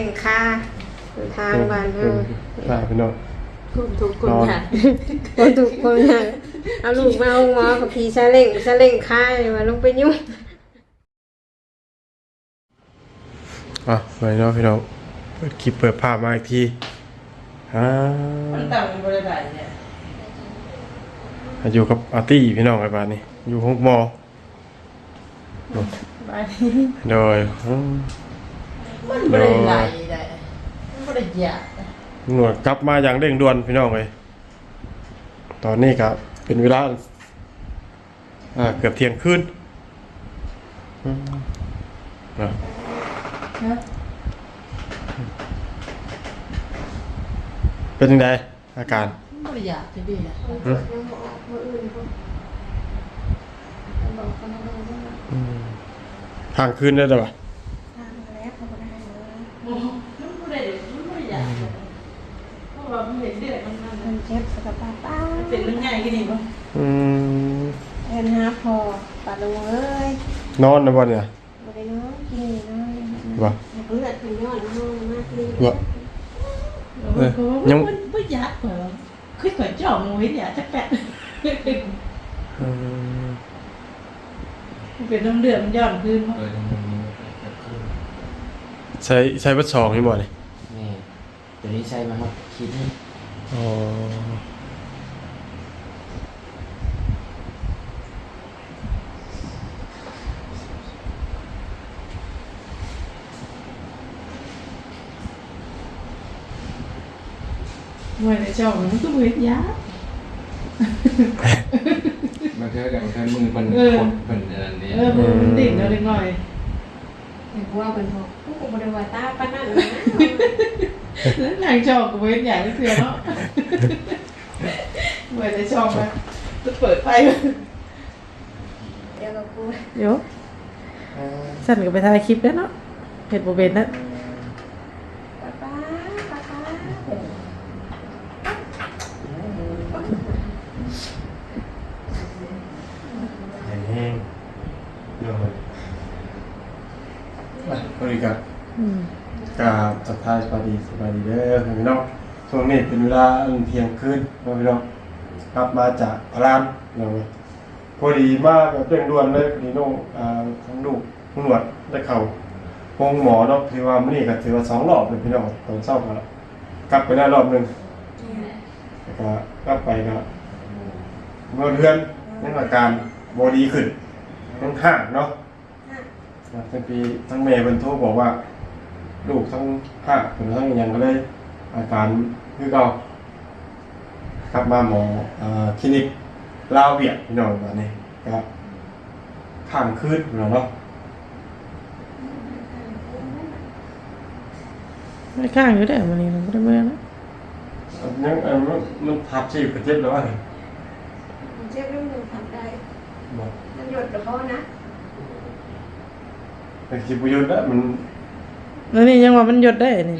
ล่งค่าอยู่ทางบ้านเฮาใช่พี่น้องคนทุกคนค่ะคนถูกคนน่ะเอาลูกมาเอาหมอกับพี่ซาเล่งซาเล่งค่าอย่ามาลงไปยุ่งอะไปเนาะพี่น้องเปิดคลิปเปิดภาพมาอีกทีอ่ามันต่างกันบริษัทเนี่ยอยู่กับอาร์ตี้พี่น้องไอ้บ้านนี้อยู่ห้องหมอไปโดย อืมมันบริษัทได้มันบริษัทหนวดกลับมาอย่างเร่งด่วนพี่น้องเลยตอนนี้ครับ เป็นเวลาอ่าเกือบเที่ยงคืนอืมอะนะเป็นยังไงอาการบริษัทที่ดีอะอืมยังบ่ออกมื้ออื่นพุ่นบอกเขามาลงว่าอืมทางคืนได้หรอปะทางมาแล้วเขาบ่ได้เลย มันบริษัทมันบริษัทเพราะว่ามันเห็นเดือดมันนั่น มันเจ็บสกปรกป้า เป็นเรื่องง่ายกันนี่ป่ะ อืม เอ็นหาพอปาด ลงเอ้ยนอนนะบ่เนี่ยบ่ได้เนาะกินเนาะบ่เลือดขึ้นยอดเนาะมากเลยบ่ยังมันบริษัทกว่าคือก่อนจ่อมวยเนี่ยจะแปะอืมเป็นน้ำเดือดมันย้อนขึ้นเออตรงนี้จะขึ้นใช้ใช้วัดสองนี่บ่เนี่ยนี่ตัวนี้ใช้มาครับคิดนี่อ๋ อมวยในจ่อมันก็มือยามันเท่ากันแค่มือมันเออกดเป็นอะไรเนี่ยเออมันดิ่งแล้วเล็กน้อยแต่ว่าเป็นพอผู้บ่ได้ว่าตาปานนั้นนะแล้วนางชอบกับเว้นใหญ่ก็คือเนาะเมื่อจะชอบมาจะเปิดไฟเดี๋ยวก็กูเดี๋ยวสั่นกับไปถ่ายคลิปแล้วเนาะเห็ดโบเบนนะ ป้าป้าป้าป้า แห้งๆเลย ไปบริการอืมกราบสัทธาสวัสดีสวัสดีเด้อพี่น้องช่วงนี้เป็นเวลาอันเที่ยงคืนเนาะพี่น้องกลับมาจากพารานเนาะพอดีมาแบบเร่งด่วนเลยพอดีน้องอ่าทั้งลูกทั้งหนวดได้เข้าห้องหมอเนาะถือว่ามื้อนี้ก็ถือว่าสองรอบเลยพี่น้องตอนเช้าก็กลับไปได้รอบหนึงแล้วก็กลับไปก็เมื่อเดือนยังอาการบ่ดีขึ้นยังห่างเนาะ ทั้งปีทั้งเมย์เป็นโทรบอกว่า ลูกทั้งห้าหรือทั้งยังก็เลยอาการคือเก่ากลับมาหมอเอ่อคลินิกลาวเวียดพี่น้องแบบนี้ก็ข้ามคืนพี่น้องเนาะไม่ข้างอยู่ได้วันนี้มันไม่ได้เมื่อนะยังเอ่อมันมันทับชีพกระเจ็บแล้วว่ามันเจ็บเรื่องหนึงทำได้บอกมันหยดกระเพาะนะ แต่คิดประโยชน์แล้วมันแล้วนี่ยังว่ามันหยดได้นี่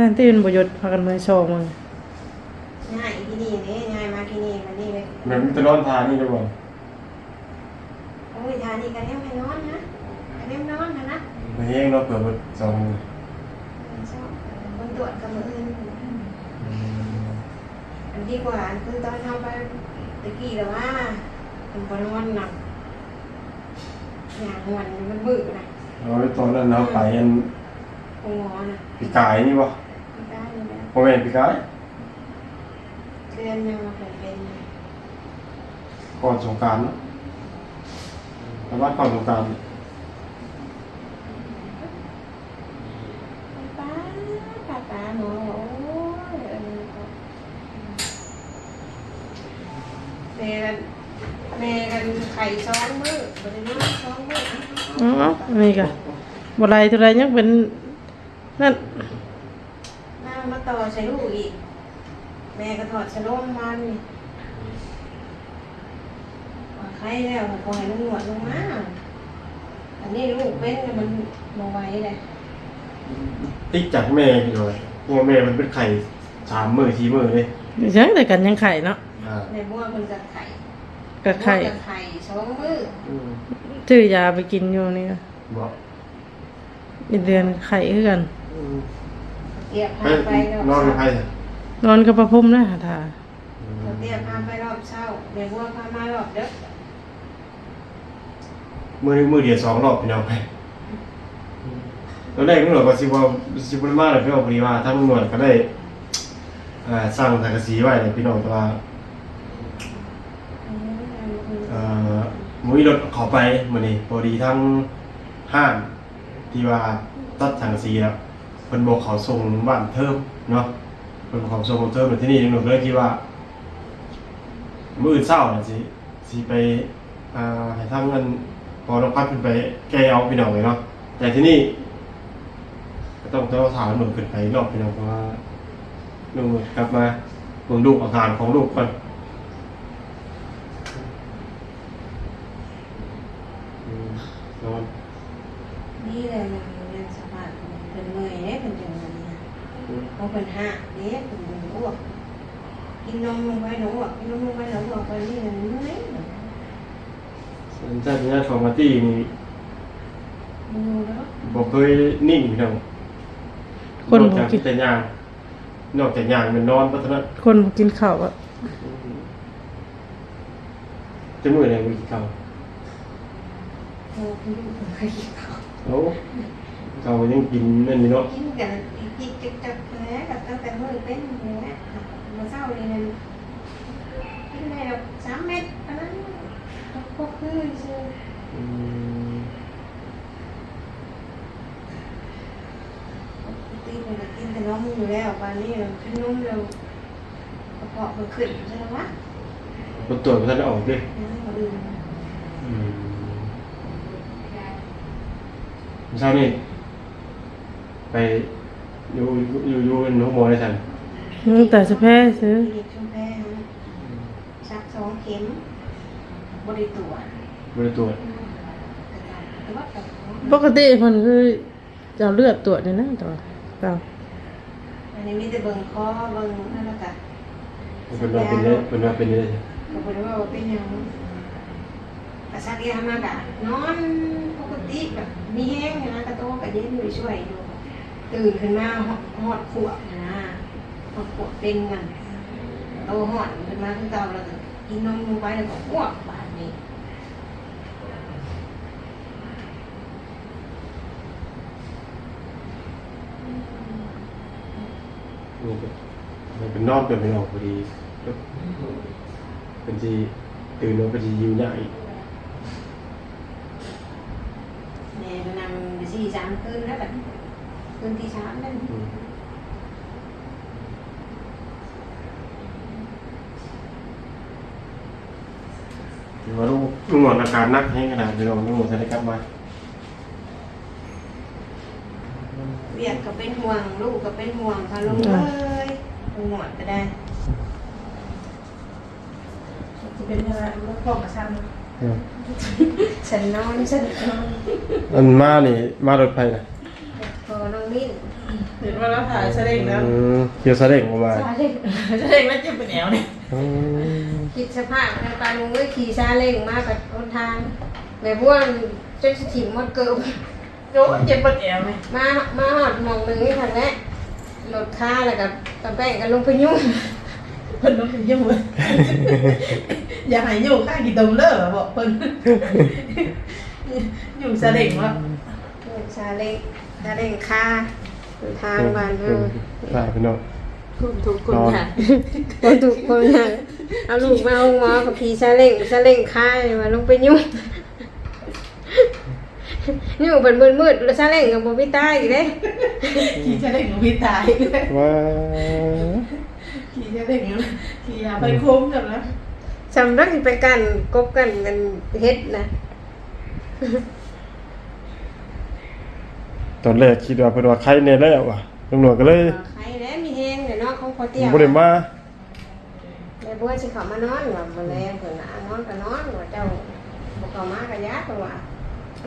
นั่นที่มันบ่หยดพากันมือโชว์มึงง่ายที่นี่นี่ง่ายมาที่นี่มานี่เลยแบบมันจะนอนทานี่ด้วยบ่โอ้ยทานี่กันแนมให้นอนนะกันแนมนอนนะนะมาเฮงเนาะเผื่อมันสองมือชอบคนตรวจกับมืออื่นอันดีกว่าอันคือตอนทำไปตะกี้แต่ว่าเป็นคนนอนหนัก อย่างวันมันบึกนะเอาไว้ตอนนั้นเราไปอันคงงอนะปีกายนี่บ่ไม่ได้เลยนะพ่อแม่นปีกายเดือนยังมาเป็นเป็นก่อนสงกรารเนาะแต่ว่าก่อนสงกรารป้าป้าป้าหนูโอ้ยเออแม่กันแม่กันไข่ซ้อนมือบริโภคซ้อนมือ อ๋ออั นนี้ก็บ่ไรเท่าไรยังเป็นนั่นน้ามาต่อใส่ลูกอีก แม่ก็ถอดชะโลมมันว่าใครแล้วปล่อยมันหนวดลงมาอันนี้ลูกเป็นเนี่ยมันมาไว้เลยติ๊กจากแม่พี่เลยเพราะว่าแม่มันเป็นไข่สามมือทีมือเลยเดี๋ยวยังแต่กันยังไข่เนาะอ่าในบัวมันจะไข่กับไข่บัวกับไข่สองมืออืมซื้อยาไปกินอยู่นี่ก็ บอกเป็นเดือนไข่คือกันเตียพาไปไปรอบนอนกับใครเช้าอะนอนกับประพรมนะท่าเตียพาไปรอบเช้าแม่บัวพามารอบเด็กมือมือเดียวสองรอบพี่น้องไปตอนแรกนึกว่าสิว่าสิบมาเลยพี่น้องพอดีว่าทั้งหน่วยก็ได้อ่าสร้างสังกะสีไว้เลยพี่น้องแต่ว่าเอ่อมุ้ยรถเข้าไปมื้อนี้พอดีทั้ง ห้างที่ว่าตัดสังสีแล้วเพิ่นบอกเขาส่งบ้านเทิมเนาะเพิ่นบอกเขาส่งเทิมที่นี่หนูก็เลยคิดว่า มื้ออื่นเช้าน่ะสิสิไปอ่าให้ทางเงินพอน้องพัดขึ้นไปแก้เอาพี่น้องเลยเนาะแต่ที่นี่ก็ต้องต้องถามหนุ่มขึ้นไปรอบพี่น้องเพราะว่าหนุ่มกลับมาเบิ่งลูอาการของลูกก่อนอืมนอน นี่เลยนะเรียนสมาธิเป็นเมื่อยเนี่ยเป็นจังเลยนะเขาเป็นห้าเนี่ยเป็นอ้วกกิ นนมลงไปหนูอ้วกกินนมลงไปหนูอ้วกไปนี่มันเมื่อยสัญชาตญาณของมาร์ตี้นี่ดูแล้วบ่เคยนิ่งพี่น้องคนนอกบ่จากกิน แต่ย่าง นอกจากย่างมันนอนเพราะฉะนั้นคนบ่กินข้าวอะจะมือไหนมือกี่เก่าโอ้คุณลูกเคยกินข้าวโอ้เก่ายังกินนั่นนี่เนาะกินกันกินจักจักแผลกับตั้งแต่เมื่อเป็นแผล มาเศร้าเลยนั่นกินได้แบบสามเม็ดอันนั้นก็คือซื้ออืมตีมันก็กินแต่น้องอยู่แล้ววันนี้เราขึ้นนุ่มเร็วกระเพาะมันขึ้นใช่ไหมวะบ่ตรวจบ่ทันได้ออกเด้นะเขาดื่มอืมเช้านี่ไปอยู่อยู่อยู่เป็นหัวหมอได้ซั่น มึงแต่สะแพ้ซื้อคลินิกชุมแพชักสองเข็มบริตัวบ่ได้ตรวจแต่ว่าแต่ปกติเพิ่นคือจะเอาเลือดตรวจนี่นะตอนเปล่าอันนี้มีแต่เบิ่งคอเบิ่งนั่นแหละค่ะเพิ่นว่าเป็นได้เพิ่นว่าเป็นได้ก็บอกว่าเป็นอย่างกระซักยามากะนอนปกติแบบมีแห้งนะกระโตกระเย็นอยู่ช่วยอยู่ ตื่นขึ้นมาหอดหอดขวบนะ หอดขวบเป็นกันโตหอดขึ้นมาคือเก่าแล้วก็กินนมลงไปแล้วก็อ้วกบาดนี้นี่ก็มันเป็นนอนเป็นไม่ออกพอดีก็เป็นสิตื่นแล้วเป็นสิยิวหน้าอีกแม่ก็นำไปสี่สามคืนแล้วแบบคืนที่สามนั่น ถือว่าลูกลูกหมอนอาการหนักให้ขนาดนี้เราลูกหมอนจะได้กลับมาเวียดก็เป็นห่วง ลูกก็เป็นห่วงค่ะลุงเอ้ยลุงหมดก็ได้จะเป็นอะไรลูกพ่อกับฉันฉันนอนฉันนอนอันมานี่มารถไฟนะพอน้องมิ้น เห็นว่าเราถ่ายแสดงแล้วอืมเกี่ยวสะเด็งออกมาซาเล้งแสดงแล้วจะเป็นแนวนี่อืมคิดสภาพในปลาลุงเอ้ยขี่ซาเล้งมากับรถทางแม่บ้วนจนสถิมหมดเกิบโอ้เจ็บปวดแอวนี่มามาหอดหมองหนึ่งนี่ทันแหละรถค่าแล้วกับตะแป้งกันลงไปยุ่งเพิ่นต้องไปยุ่งเลยอยากให้อยู่ข้างกี่ตมเด้อบอกเพิ่นอยู่แสดงว่าซาเล้งซาเล้งค่า ทางบ้านเออใช่พี่น้องคุณทุกคนค่ะคนถูกคนน่ะเอาลูกมาเอาหมอกับพีซาเล้งซาเล้งค่ามาลงไปยุ่งยุ่งเป็นมืดมืดๆแล้วซาเล้งกับบ่มีตาอีกเด้ขี่แสดงของพี่ตายว้าขี่แสดงขี่ยาไปโค้งกันแล้วสำนักเป็นการกบกันกันเฮ็ดนะ ตอนแรกคิดว่าเพิ่นว่าใครแน่แล้วว่ะตำรวจก็เลยใครแล้วมีแฮงเดี๋ยวเนาะของพอเตี้ยบ่ได้มาแม่บัวสิเขามานอนว่าบ่แลงเพิ่นน่ะนอนก็นอนว่าเจ้าบ่เข้ามาก็ยาเพิ่นว่า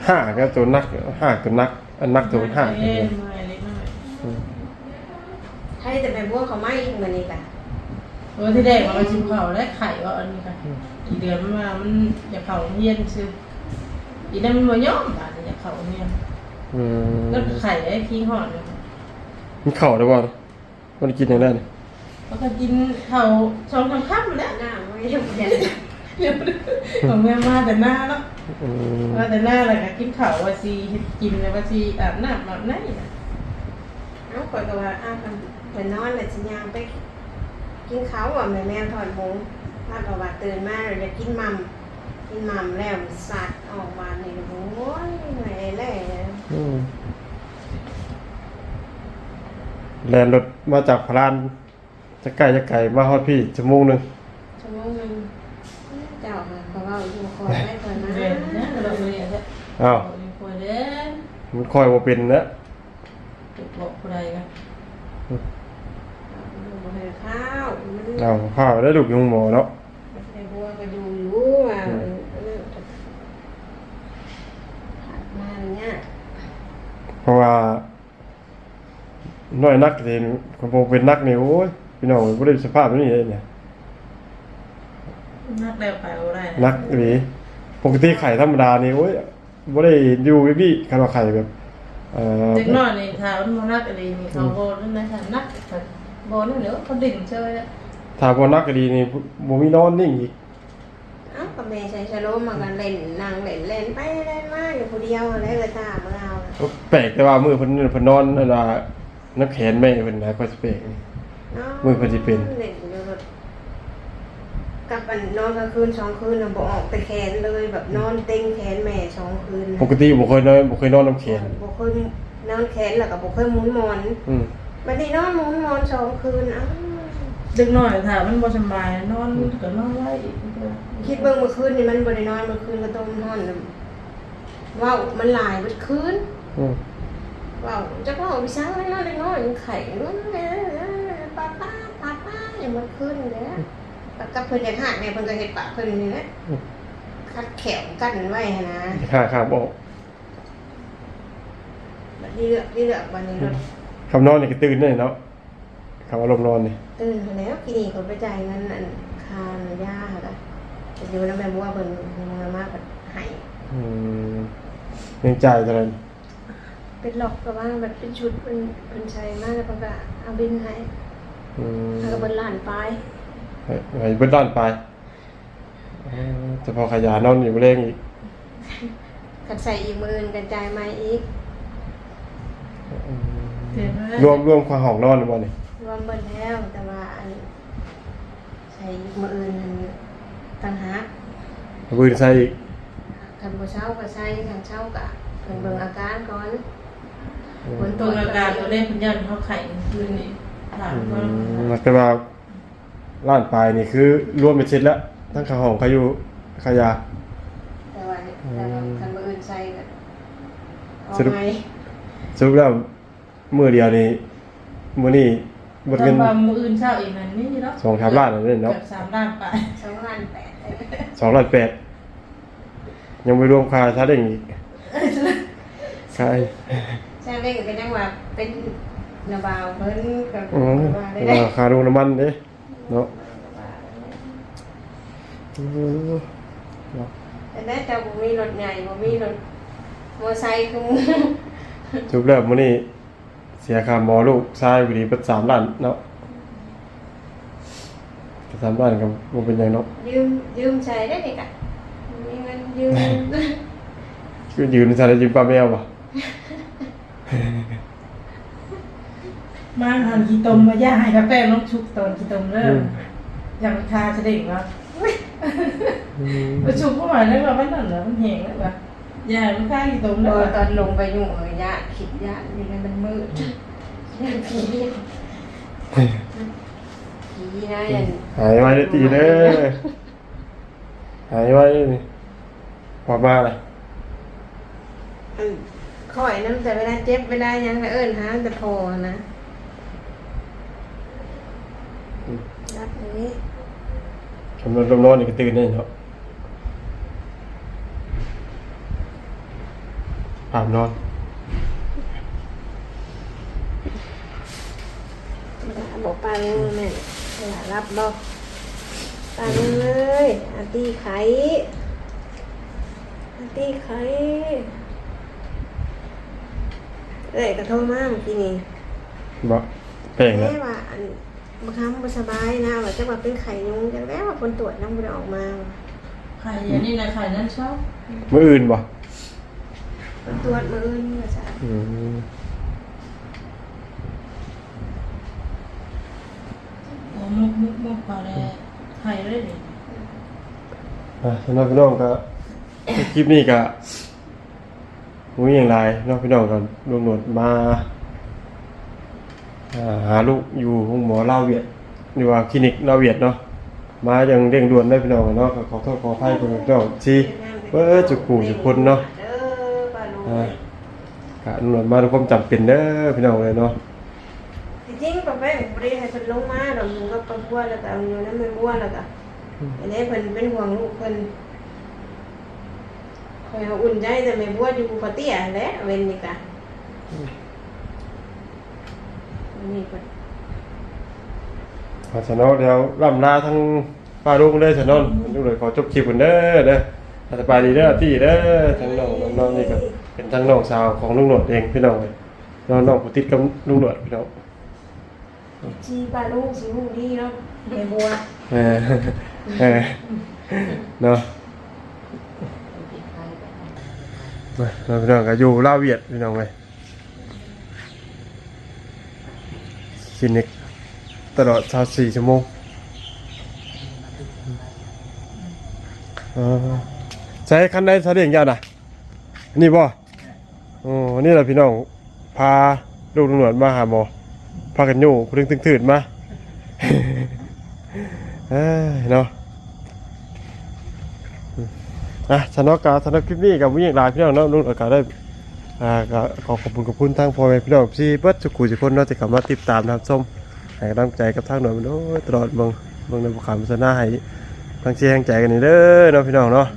ห้าก็ตัวนักห้าตัวนัก อันนักตัวห้าเอ้ยไม่เล็กน้อยให้แต่แม่บัวเขามาอีกมื้อนี้ก็โอ้ที่แรกว่ามันชิมเผาและไข่ว่าอันนี้ค่ะกี่เดือนมามันอยากเผาเฮียนซื้ออีนั่นมันบ่ยอมบาดอยากเผาเฮียน อืมก็ไข่ไอ้ขี้หอดเนี่ยมันเข่าได้บ่มันกินอย่างนั้นนี่แล้วก็กินข้าวสองสามคำแล้วหน้าไม่ได้เห็นของแม่มาแต่หน้าเนาะอืมมาแต่หน้าแล้วก็กินข้าวว่าสิเฮ็ดกินแล้วว่าสิอาบน้ำอาบไหนน่ะเอาข่อยก็ว่าอ้าวมันไปนอนแล้วสิยามไป กินข้าวอะแม่แม่ถอดหมูถ้าก็ว่าตื่นมาเราจะกินมัมกินมัมแล้วสัตว์ออกมานี่โอ้ยเหนื่อยเลย อืม แลนรถมาจากพารานจะไกลจะไกลมาฮอดพี่ชั่วโมงหนึงชั่วโมงหนึงเจ้าค่ะเขาว่าอยู่คอยได้ก่อนนะเรียนนะเราเรียนแล้วอ้าวอยู่คอยเด้อมันคอยบ่เป็นแล้วจะบอกผู้ใดกันบ่ให้ข้าวมันเอาข้าวได้ลูกยุงหมอเนาะในบัวก็อยู่อยู่ว่าผัดมาเนี่ยเพราะว่า น้อยนักสิคนบ่เป็นนักนี่โอ้ยพี่น้องบ่ได้สภาพนี้เลยเนี่ยนักแล้วไปเอาได้นักอีหลีปกติไข่ธรรมดานี่โอ้ยบ่ได้อยู่แบบนี้คันว่าไข่แบบเอ่อเด็กน้อยนี่ถ้ามันบ่นักอะไรนี่เขาบ่นั่นนะถ้านักก็บ่นั่นเด้อเขาดิ่งเชยแล้วถ้าบ่นักก็ดีนี่บ่มีนอนนิ่งอีกเอ้าก็แม่ใช้ชะโลมมากันเล่นนั่งเล่นเล่นไปเล่นมาอยู่ผู้เดียวอะไรก็ตามมาเอาแปลกแต่ว่ามื้อเพิ่นเพิ่นนอนอันว่า น้ำแขนแม่เพิ่นนะก็สิแปลกนี่มือเพิ่นสิเป็นเล่นอยู่รถกลับอันนอนกลางคืนสองคืนน่ะบ่ออกแต่แขนเลยแบบนอนเต็งแขนแม่สองคืนปกติบ่เคยนอนบ่เคยนอนน้ำแขนบ่เคยนอนแขนแล้วก็บ่เคยหมุนหมอนอืมบัดนี้นอนหมุนหมอนสองคืนเอ้าเด็กน้อยถ้ามันบ่สบายนอนก็นอนไว้คิดเบิ่งเมื่อคืนนี่มันบ่ได้นอนเมื่อคืนก็ต้องนอนน่ะเว้ามันหลายเบิดคืนอืมเว้าจักเว้าไปซังมันนอนได้น้อยมันไข้มันแม่ป้าป้าป้าป้าอย่างมันคืนนี่แหละกับเพิ่นอยากหาแม่เพิ่นก็เฮ็ดปากเพิ่นนี่แหละคัดแขวกันไว้หั่นนะค่าค่าบ่บัดนี้เลือกนี่เลือกบัดนี้รถคำนอนนี่ก็ตื่นได้เนาะคำอารมณ์นอนนี่ตื่นมาแล้วกินนี่เขาไปจ่ายเงินอันคานย่าค่ะจะอยู่แล้วแม่บัวเพิ่นมามากแบบให้อืมยังจ่ายเท่านั้น เป็นหลอกกับว่าแบบเป็นชุดเป็นเป็นใช้มากแล้วเพิ่นก็เอาบินให้อืมแล้วก็เบิ่นล้านปลายให้ให้เบิดด้านไปเออจะพอขยานอนอยู่บ่แรงอีกคันใส่อีกหมื่นกันจ่ายมาอีกอืมเห็นไหมรวมรวมความห้องนอนบ่นี่รวมเบิ่นแล้วแต่ว่าอันใส่อีกมื้ออื่นนั่นต่างหากปืนใส่อีกคันบ่เช้าก็ใส่คันเช้าก็เพิ่นเบิ่งอาการก่อน อืมผลตัวอาการตัวเลขเพิ่นยันเขาไข่คืนนี่ถามอืว่ามแต่ว่าล้านปลายนี่คือรวมเป็นเสร็จแล้วทั้งข้าวห้องขอยู่ขยา แต่ว่าแต่ว่าคันมื้ออื่นใส่ก็เอาสรุปไงสรุปแล้วมื้อเดียวนี่มื้อนี้เบิดตอเงินนว่ามื้ออื่นเช้าอีกนั่นนี่เนาะสองสามล้านนั่นเนาะเกือบสามล้านไปสองล้านแปดสองล้านแปดยังไม่รวมค่าชาเด้งอีกใช่ ใช่เล่นก็ยังว่าเป็นนาบาวเพิ่นกับอืมว่าได้ราได้คาดูน้ำมันเด้เนาะอืมเนาะแต่ได้แต่บ่มีรถใหญ่บ่มีรถมอไซค์คือหมูจบแล้วมื้อนี้เสียค่าหมอลูกชายพอดีเปิดสามล้านเนาะสามล้านก็บ่เป็นหยังเนาะยืมยืมใช้ได้นี่กะมีเงินยืม คือยืนในสถานจิมปลาแมวบ่ มาหันขี้ตมมาย่าให้กาแฟน้องชุกตอนขี้ตมเริ่มยังทาเสด็จวะอืมประชุมเข้ามาแล้วว่ามันนั่นเหรอมันแหงแล้ววะย่ามันข้างขี้ตมเอแล้วอวะตอนลงไปอยู่เออญาติคิดญาตินี่มันมืดญาติผีผีนะยันหายไว้ได้ตีเด้อหายไว้นี่พอมาเลยอันข่อยน้ำแต่เวลาเจ็บเวลาหยังก็เอิ้นหาแต่พอนะ รับนี้กำลังลมนอนนี่ก็ตื่นได้เนาะอาบนอนบอกปลาเงแม่อย่ารับบอกปลาเลยอาตีไข่อาตีไข่เอ้ยก็โทรมาเมื่อกี้นี่บ่แปลงนะแม่ว่าอัน บางครั้งบ่สบายนะว่าจะว่าเป็นไข้ยุงจังแล้วว่าผลตรวจนำบ่ได้ออกมาว่ะไข่อันนี้นะไข่นั่นชอบมื้ออื่นบ่ผลตรวจมื้ออื่นว่าซั่นอืมโอ้มุกมุกมุกพอแล้วไข่เลยดิอะสำหรับพี่น้องก็คลิปนี้ก็บ่มีหยังหลายเนาะพี่น้องก็ลงโหนดมาอ่า หาลูกอยู่ห้องหมอเล่าเวียดหรือว่าคลินิกเล่าเวียดเนาะมาอย่างเร่งด่วนได้พี่น้องเนาะขอโทษขออภัยเพิ่นพี่น้องที่เออจุกกูจุกคนเนาะเด้อป้าลุงอ่าก็อนุโหลดมาด้วยความจำเป็นเด้อพี่น้องเลยเนาะจริงป้าแป้งบ่ได้ให้เพิ่นลงมาดอกหนูกับป้าบัวแล้วก็เอาอยู่นำแม่บัวแล้วก็อันนี้เพิ่นเป็นห่วงลูกเพิ่นคอยเอาอุ่นใจแต่แม่บัวอยู่ปะเตี้ยแหละเว้นนี่กะ อันนี่เพิ่นขอสนอเดี๋ยวร่ำลาทั้งป้าลุงเด้อสนนลุงเลยขอจบคลิปกันเด้อเด้อสบายดีเด้อตี้เด้อทั้งน้องน้องๆนี่ก็เป็นทั้งน้องสาวของลุงหนวดเองพี่น้องเลยน้องน้องผู้ติดกับลุงหนวดพี่น้องชีป้าลุงสิฮู้ดีเนาะแม่บัวเออเออเนาะมาเราพี่น้องก็อยู่ลาวเวียดพี่น้องเลย ลินิก ตลอด 24 ชั่วโมงใช้คันใดซะเดียงยาวนะนี่บ่อ๋อนี่แหละพี่น้อง พาลูกตำรวจมาหาหมอ พากันอยู่พลึงตื่นมา เอ้ยเนาะอะสนักการสนักคลิปนี้กับวิ่งลายพี่น้องเนาะนุ่นอากาศได้ อ่าก็ขอขอบคุณขอบคุณทางพ่อแม่พี่น้องที่เบิดสุขุสุคนเนาะที่เข้ามาติดตามนะครับส้มให้กำลังใจกับทางหน่วยมันโอ้ยตลอดเมืองเมืองในบุคคลโฆษณาให้ทางเชียร์ทางใจกันนี่เด้อเนาะพี่น้องเนาะ